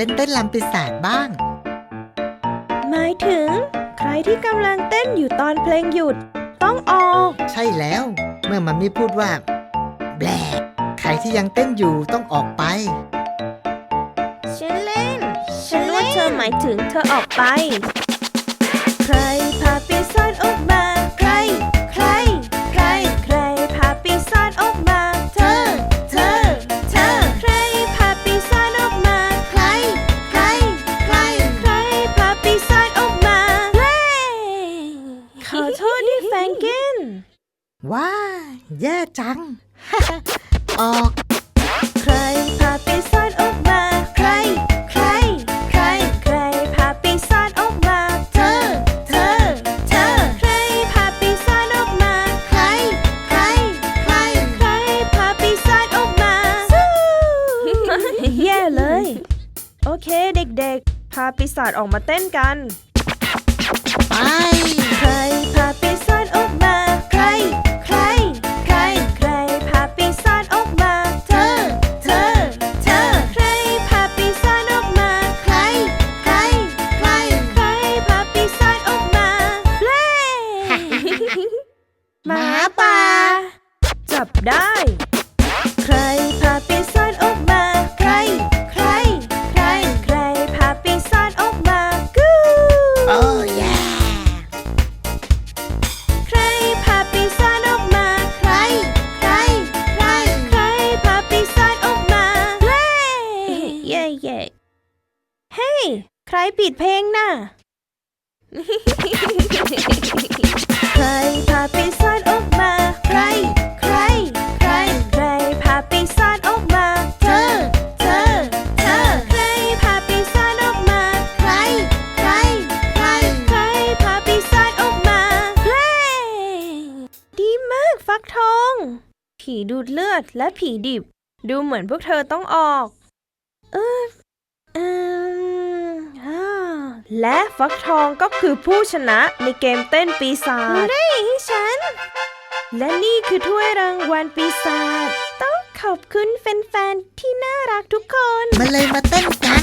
ล่นเต้นลำปีศาจบ้าง หมายถึง ใครที่กำลังเต้นอยู่ตอนเพลงหยุด ต้องออก ใช่แล้ว เมื่อมันมีพูดว่า แบลใครที่ยังเต้นอยู่ต้องออกไป ฉันเล่น ฉันว่าเธอหมายถึงเธอออกไป งเกนว้า แย่จัง ออก ใครพาปีศาจออกมา ใคร ใคร ใคร ใครพาปีศาจออกมา เธอ เธอ เธอ ใครพาปีศาจออกมา ใคร ใคร ใคร ใครพาปีศาจออกมาสู้แย่เลย โอเคเด็กๆ พาปีศาจออกมาเต้นกัน ไป ป่า จับได้ ใครพาปีศาจออกมา ใคร ใคร ใคร ใครพาปีศาจออกมากูโอ้แย่ใครพาปีศาจออกมา ใคร ใคร ใคร ใครพาปีศาจออกมาเล่เย่เย่เฮ้ยใครปิดเพลงน่ะ ใครพาปี ฟักทอง ผีดูดเลือดและผีดิบ ดูเหมือนพวกเธอต้องออก เออเอมอ่าและฟักทองก็คือผู้ชนะในเกมเต้นปีศาจได้ให้ฉัน และนี่คือถ้วยรางวัลปีศาจต้องขอบคุณแฟนๆที่น่ารักทุกคนมันเลยมาเต้นกัน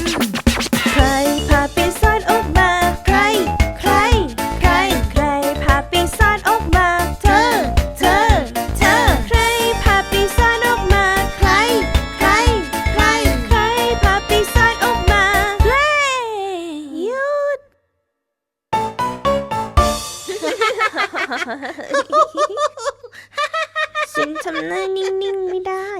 ฉันทำหน้านิ่งๆไม่ได้